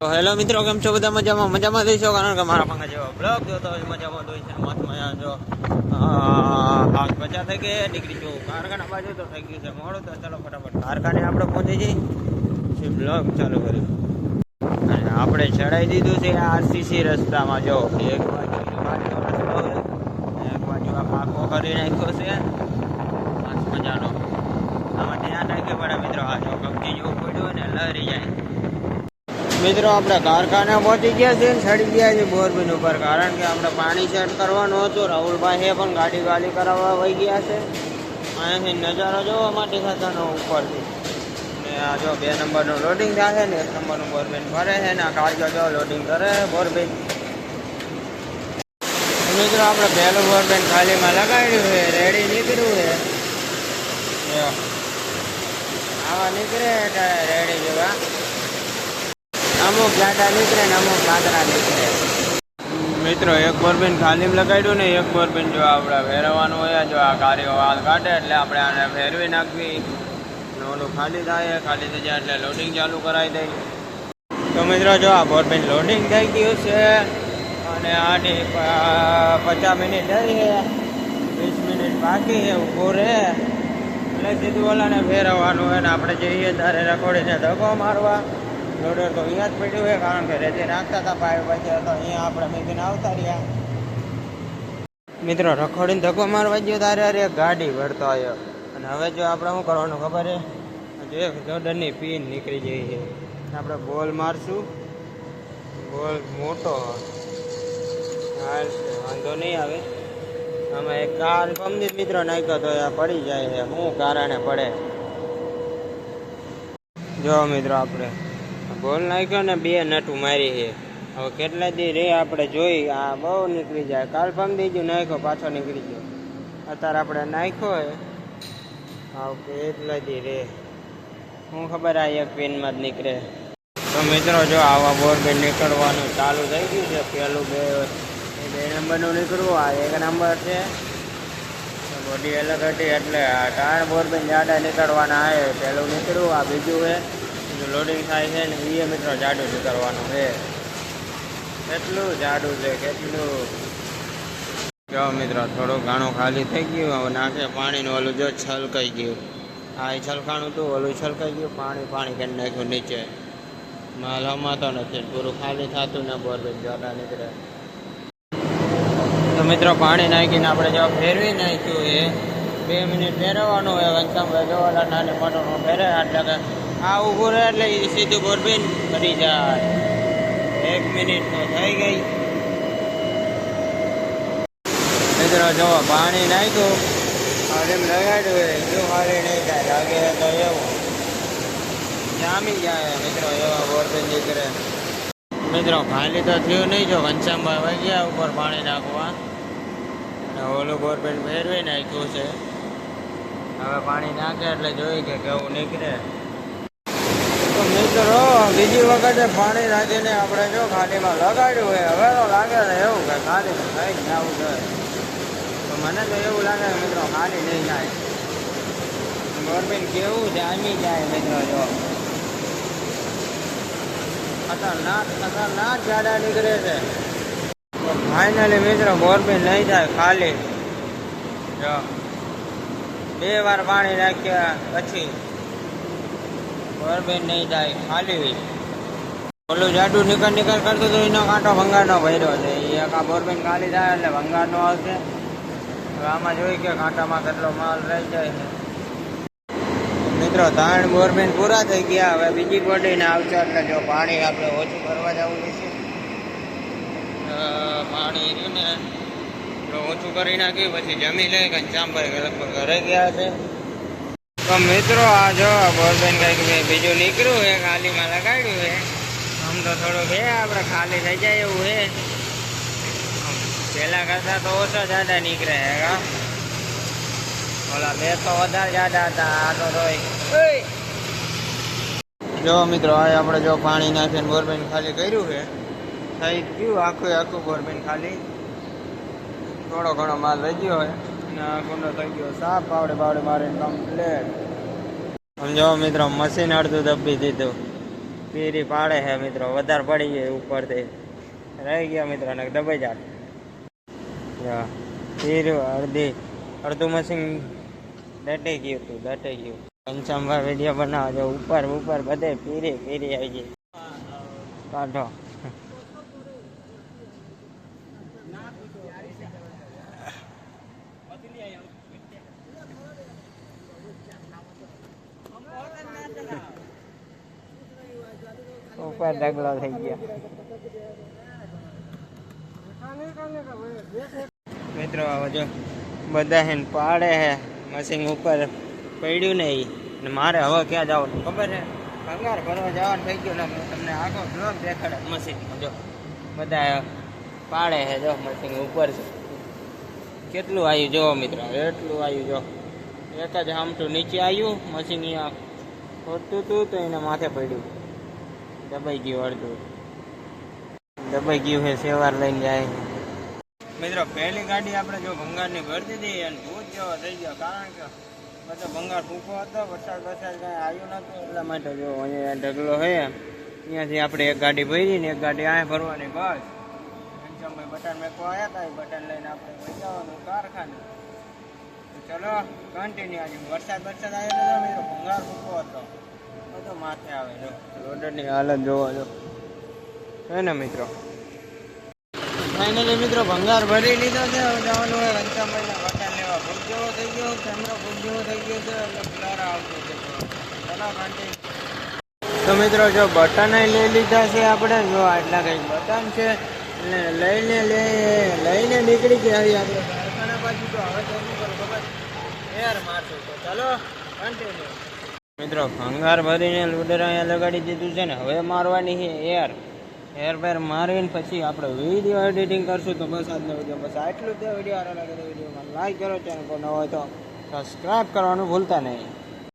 તો હેલો મિત્રો, કેમ છો? બધા મજામાં? મજામાં દઈશો કારણ કે મારા પાંગા જેવા બ્લોગ જોતો હોય મજામાં દોઈ છે, મસ્ત જો આગ બચા થઈ ગઈ નીકળી જો કારખાના બાજુ તો થઈ ગયું છે, મોડું તો ચાલો ફટાફટ કારખાને આપણે પહોંચી જઈએ. બ્લોક ચાલુ કર્યું અને આપણે ચડાવી દીધું છે આરસીસી રસ્તામાં, જો. એક બાજુ રસ્તો એક બાજુ આ પાકો કરી નાખ્યો છે. મસ્ત મજાનો. આમાં ધ્યાન રાખવું પડે મિત્રો, આ જો કપટી જેવું પડ્યું ને, લહેરી જાય. મિત્રો, આપણે કારખાને પહોંચી ગયા છે ને ચડી ગયા છે બોરબીન ઉપર. કારણ કે આપણે પાણી સેટ કરવાનું હતું. રાહુલભાઈએ પણ ગાડી ગાડી કરાવવા વહી ગયા છે. અહીંયાથી નજારો જોવા માટે થતાનો ઉપરથી. ને આ જો બે નંબરનું લોડિંગ થાય ને, એક નંબરનું બોરબીન ભરે છે ને આ કાળજો જો લોડિંગ કરે બોરબીન મિત્રો, આપણે પહેલું બોરબીન ખાલીમાં લગાડ્યું છે રેડી નીકળ્યું છે. આવા નીકળે રેડી જેવા અમુક ગાડા નીકળે ને અમુક ગાદરા નીકળે. મિત્રો, એક બોરબીન ખાલીમ લગાડ્યું ને એક બોરબીન જો આપણે ફેરવવાનું હોય, જો આ કાર્યો વાલ કાઢે એટલે આપણે આને ફેરવી નાખવી. ઓલું ખાલી થાય, ખાલી થઈ જાય એટલે લોડિંગ ચાલુ કરાવી દઈ. તો મિત્રો, જો આ બોરબીન લોડિંગ થઈ ગયું છે અને આની પચાસ મિનિટ થઈ વીસ મિનિટ બાકી છે, ઊભો રહે. એટલે સીધું ઓલાને ફેરવવાનું હોય ને આપણે જઈએ ત્યારે રખોડીને ધક્કો મારવા. લોડર તો અહીંયા જ પડ્યું હોય કારણ કે રેતી નાખતા હતા પાઇપ પછી, તો અહીંયા આપણે મેકીને આવતા રહ્યા. મિત્રો, રખોડીને ધક્કો મારવા ગયો તારે, અરે ગાડી વળતો આવ્યો અને હવે જો આપણે શું કરવાનું ખબર છે? જો જોડરની પીન નીકળી જઈ છે. આપણે બોલ મારશું. બોલ મોટો. હાલ, વાંધો નહીં આવે. આમાં એક કાલ પમદીત મિત્રો નાખ્યો તો એ પડી જાય છે. શું કારણે પડે? જો મિત્રો, આપણે બોલ નાખ્યો ને બે નટું મારી છે. હવે કેટલા દી રે આપણે જોઈ, આ બહુ નીકળી જાય. કાલ પણ જો નાખ્યો, પાછો નીકળી ગયો. અત્યારે આપણે નાખ્યો હોય. હા કેટલા દી રે. શું ખબર આ એક પિનમાં જ નીકળે. તો મિત્રો, જો આવા બોરબેન નીકળવાનું ચાલુ થઈ ગયું છે. પેલું બે, એ બે નંબરનું નીકળવું, આ એક નંબર છે. બોડી અલગ હતી, એટલે આ ત્રણ બોરબેન જાડા નીકળવાના આવે પેલું નીકળવું, આ બીજું છે. બીજું લોડિંગ થાય છે ને એ મિત્રો જાડું નીકળવાનું છે. કેટલું જાડું છે, કેટલું? જો મિત્રો, થોડું ઘણું ખાલી થઈ ગયું, હવે નાખે પાણીનું ઓલું જો છલકાઈ ગયું. આ છલકાણું હતું ઓલું છલકાઈ ગયું, પાણી પાણી કરી નાખ્યું નીચે. માલ હમાતો નથી, પૂરું ખાલી થતું ને બોરબેન જાડા નીકળે. તો મિત્રો, પાણી નાખીને આપણે જો ફેરવી નાખ્યું એ બે મિનિટ ફેરવવાનું હોય, વંચામાં જોવાલા નાની મોટો ફેરે, આટલા કે આ ઊભું રહે એટલે સીધું બોરબીન કરી જાય. એક મિનિટ તો થઈ ગઈ. મિત્રો, જો પાણી નાખ્યું હારેમ લગાડ્યું જો ખાલી નહીં થાય, લાગે તો એવું. જામી જાય મિત્રો, એવા બોરબેન નીકળે મિત્રો, ખાલી તો થયું નહીં, જો ઘનશ્યામભાઈ વાગ્યા ઉપર પાણી નાખવા. અને ઓલું બોરબેન ફેરવી નાખ્યું છે. હવે પાણી નાખે એટલે જોઈ કે કેવું નીકળે. તો મિત્રો, બીજી વખતે પાણી નાખીને આપણે જો ખાડીમાં લગાડ્યું હોય, હવે તો લાગે છે એવું કે થઈ જ જવું જોઈએ તો મને તો એવું લાગે મિત્રો ખાલી નહીં જાય. બોરબેન કેવું જામી જાય, મિત્રો, જો. ખતરનાક ખતરનાક જાડા નીકળે છે. તો ફાઇનલી મિત્રો બોરબીન નહીં જાય ખાલી. જો. બે વાર પાણી નાખ્યા પછી બોરબીન નહીં જાય, ખાલી હોય. ઓલું જાડું નીકળ નીકળ કરતું તો એનો કાંટો ભંગારનો ભર્યો છે. એક આ બોરબીન ખાલી થાય એટલે ભંગારનો આવશે. આમાં જોઈ કે કાંટામાં કેટલો માલ રહી જાય છે. મિત્રો ત્રણ બોરબેન પૂરા થઈ ગયા. હવે બીજી બોડીને આવશે, એટલે જો પાણી આપણે ઓછું કરવા જવું છે પાણી રહ્યું ને ઓછું કરી નાખ્યું પછી જમી લે ઘનશ્યામભાઈ લગભગ ઘરે ગયા છે. તો મિત્રો આ જો બોરબેન કંઈક બીજું નીકળ્યું છે ખાલીમાં લગાડ્યું છે. આમ તો થોડું છે આપણે ખાલી થઈ જાય એવું છે. પહેલાં કરતા તો ઓછા જાડા નીકળે છે ઓલા બે તો વધારે જાડા હતા આ તો જો મિત્રો આ આપણે જો પાણી નાખીને બોરબેન ખાલી કર્યું છે. થઈ ગયું આખું આખું બોરબેન ખાલી. થોડો ઘણો માલ રહી ગયો હોય આ કુંડો થઈ મિત્રો મશીન અડધું દબી દીધું. પીરી પાડે છે મિત્રો, વધારે પડી ગઈ ઉપરથી. રહી ગયા મિત્રો દબાઈ જાય પીરું, અડધી. અડધું મશીન દટાઈ ગયું હતું, દટાઈ ગયું. પંચામભાઈ વીડિયો બનાવો ઉપર ઉપર બધે પીરી પીરી આવી ગઈ. કાઢો. ઉપર ઢગલો થઈ ગયો. મિત્રો જો બધા હે પાડે હે, મશીન ઉપર પડ્યું ને ને મારે હવે ક્યાં જવાનું ખબર છે? ભંગાર ભરવા જવાનું થઈ ગયું ને તમને આખો બ્લોક દેખાડે મશીન જો બધા પાડે છે જો મશીન ઉપર છે. કેટલું આવ્યું જો મિત્રો? એટલું આવ્યું જો. એક જ આમટું નીચે આવ્યું, મશીન અહીંયા ખોટતું હતું તો એને માથે પડ્યું. દબાઈ ગયું અડધું. દબાઈ ગયું છે, સેવાર લઈને જાય મિત્રો, પહેલી ગાડી આપણે જો ભંગારની ભરતી હતી, અને ભૂત જેવો થઈ ગયો, કારણ કે બધો ભંગાર ફૂંકો હતો, વરસાદ વરસાદ કાંઈ આવ્યું નતું એટલા માટે જો અહીંયા ઢગલો છે અહીંયાથી આપણે એક ગાડી ભરી ને એક ગાડી અહીંયા ભરવાની બસ. ઘનશ્યામભાઈ બટન મેકવા આવ્યા હતા, એ બટન લઈને આપણે વહી જવાનું કારખાને. ચલો કન્ટિન્યુ આજે. વરસાદ વરસાદ આવ્યો હતો મિત્રો, ભંગાર સૂકો હતો. બધો માથે આવે જો રોડની હાલત જોવો જો હે ને મિત્રો? ફાઇનલી મિત્રો ભંગાર ભરી લીધો છે. હવે જવાનું હોય ઘનશ્યામભાઈના બટન લેવા. ભૂત જેવો થઈ ગયો કેમેરો ભૂત જેવો થઈ ગયો છે. એટલે બ્લર આવતો છે ચલો કન્ટિન્યુ તો મિત્રો જો બટન લઈ લીધા છે આપણે જો આટલા કંઈક બટન છે એટલે લઈને લે લઈને નીકળી ગયા આવી આપણે. કારખાના બાજુ તો હવે શું ખબર. એર મારશું તો. ચલો કન્ટિન્યુ મિત્રો ભંગાર ભરીને લુડર અહીંયા લગાડી દીધું છે ને, હવે મારવાની છે એર એર પેર મારીને પછી આપણે વીડિયો એડિટિંગ કરશું તો બસ આજનો વીડિયો બસ આટલું જ. વીડિયો સારો લાગે તો વિડીયોમાં લાઈક કરો ચેનલ પર ન હોય તો સબસ્ક્રાઈબ કરવાનું ભૂલતા નહીં.